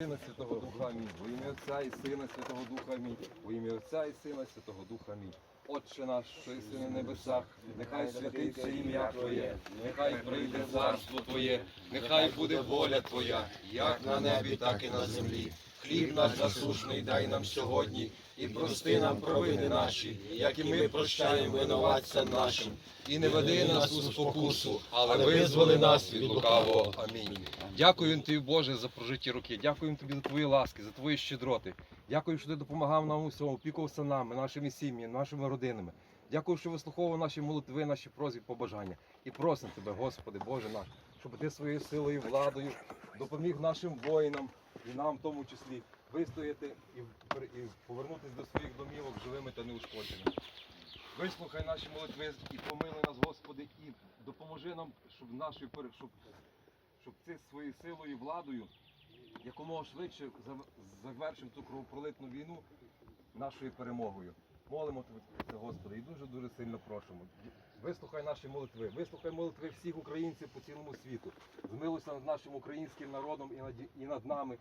Сина Святого Духа Амінь. Во ім'я Отця і Сина Святого Духа Амінь. Во ім'я Отця і Сина Святого Духа Амінь. Отче наш, що єси на небесах, нехай святиться ім'я Твоє, нехай прийде царство Твоє, нехай буде воля Твоя, як на небі, так і на землі. Хліб наш насушний дай нам сьогодні, і прости нам провини наші, як і ми прощаємо винуватцям нашим. І не веди нас у спокусу, але визволи нас від лукавого. Амінь. Дякую тобі, Боже, за прожиті роки. Дякую тобі за твої ласки, за твої щедроти. Дякую, що ти допомагав нам у всьому, опікувався нами, нашими сім'ями, нашими родинами. Дякую, що вислуховував наші молитви, наші просьби, побажання. І просимо тебе, Господи, Боже наш, щоб ти своєю силою, владою допоміг нашим воїнам і нам в тому числі вистояти і, повернутися до своїх домівок живими та неушкодженими. Вислухай наші молитви і помилуй нас, Господи, і допоможи нам, щоб наші щоб, щоб ти своєю силою і владою якомога швидше завершив цю кровопролитну війну нашою перемогою. Молимо тебе, Господи, і дуже дуже сильно просимо. Вислухай наші молитви, вислухай молитви всіх українців по цілому світу. Змилуйся над нашим українським народом і над, і над нами.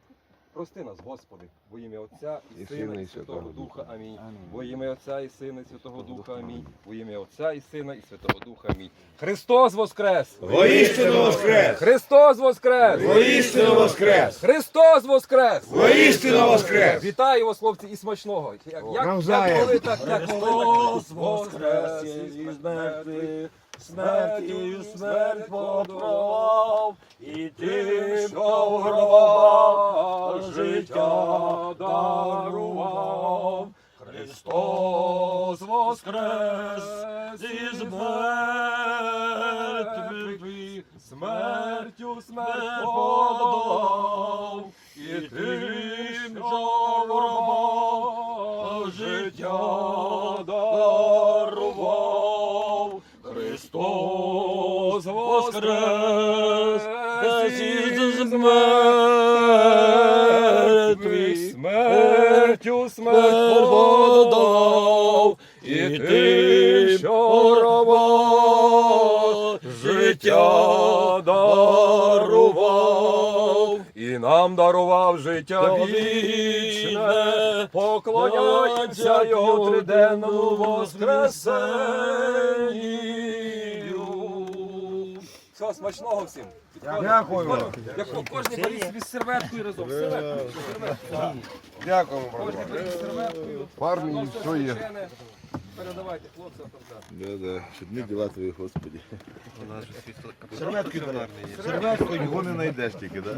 Прости нас, Господи, во ім'я Отця і, Сина, і Святого Духа. Амінь. Во ім'я Отця і Сина, і Святого Духа. Амінь. Во ім'я Отця і Сина, і Святого Духа. Амінь. Христос Воскрес! Воістину воскрес! Христос Воскрес! Воістину воскрес! Христос Воскрес! Воістину воскрес! Вітаю вас, хлопці, і смачного. Як, як, Навзаєм. як коли, так, як Христос воскрес із мертвих, смертію смерть подолав, і тим, дарував. Христос воскрес із мертвих, смертю смерть подолав, і тим, в життя дарував. Христос воскрес із мертвих, смертю смерть подав, і тим, що раба життя дарував, і нам дарував життя вічне, поклоняйся його триденному воскресенню. Все, смачного всім. Дякую. Як кожен беріть собі серветку і разом. Серветку. Дякуємо, Кожен беріть. В армії Воно все є. Передавайте хлопцям там. так. Да, да. Чудні діла твої, Господі. Серветки дай. Серветку його не знайдеш тільки, да?